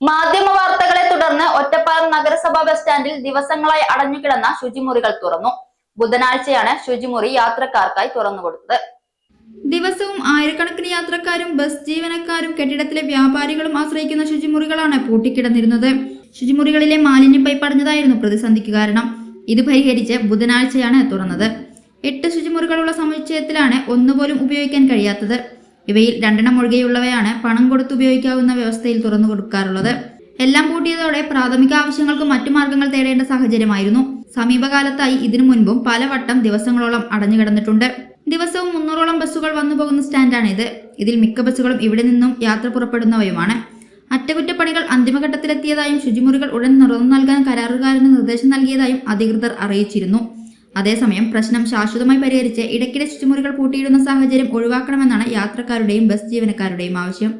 മാധ്യമ വാർത്തകളെ തുടർന്ന് ഒറ്റപ്പാലം നഗരസഭാ ബസ് സ്റ്റാൻഡിൽ ദിവസങ്ങളായി അടഞ്ഞുകിടന്ന ശുചിമുറികൾ തുറന്നു. ബുധനാഴ്ചയാണ് ശുചിമുറി യാത്രക്കാർക്കായി തുറന്നുകൊടുത്തത് ദിവസവും ആയിരക്കണക്കിന് യാത്രക്കാരും ബസ് ജീവനക്കാരും കെട്ടിടത്തിലെ വ്യാപാരികളും ആശ്രയിക്കുന്ന ശുചിമുറികളാണ് പൂട്ടിക്കിടന്നിരുന്നത്. ശുചിമുറികളിലെ മാലിന്യം പൈപ്പ് അടഞ്ഞതായിരുന്നു പ്രതിസന്ധിക്ക് കാരണം. ഇത് പരിഹരിച്ച് ബുധനാഴ്ചയാണ് തുറന്നത്. എട്ട് ശുചിമുറികളുള്ള സമുച്ചയത്തിലാണ് ഒന്നുപോലും ഉപയോഗിക്കാൻ കഴിയാത്തത്. ഇവയിൽ രണ്ടെണ്ണം ഒഴികെയുള്ളവയാണ് പണം കൊടുത്ത് ഉപയോഗിക്കാവുന്ന വ്യവസ്ഥയിൽ തുറന്നു കൊടുക്കാറുള്ളത്. എല്ലാം കൂട്ടിയതോടെ പ്രാഥമിക ആവശ്യങ്ങൾക്ക് മറ്റു മാർഗങ്ങൾ തേടേണ്ട സാഹചര്യമായിരുന്നു. സമീപകാലത്തായി ഇതിനു മുൻപും പലവട്ടം ദിവസങ്ങളോളം അടഞ്ഞുകിടന്നിട്ടുണ്ട്. ദിവസവും മുന്നൂറോളം ബസ്സുകൾ വന്നു പോകുന്ന സ്റ്റാൻഡാണിത്. ഇതിൽ മിക്ക ബസ്സുകളും ഇവിടെ നിന്നും യാത്ര പുറപ്പെടുന്നവയുമാണ്. അറ്റകുറ്റപ്പണികൾ അന്തിമഘട്ടത്തിലെത്തിയതായും ശുചിമുറികൾ ഉടൻ തുറന്നു നൽകാൻ കരാറുകാരന് നിർദ്ദേശം നൽകിയതായും അധികൃതർ അറിയിച്ചിരുന്നു. അതേസമയം പ്രശ്നം ശാശ്വതമായി പരിഹരിച്ച് ഇടയ്ക്കിടെ ശുചിമുറികൾ പൂട്ടിയിടുന്ന സാഹചര്യം ഒഴിവാക്കണമെന്നാണ് യാത്രക്കാരുടെയും ബസ് ജീവനക്കാരുടെയും ആവശ്യം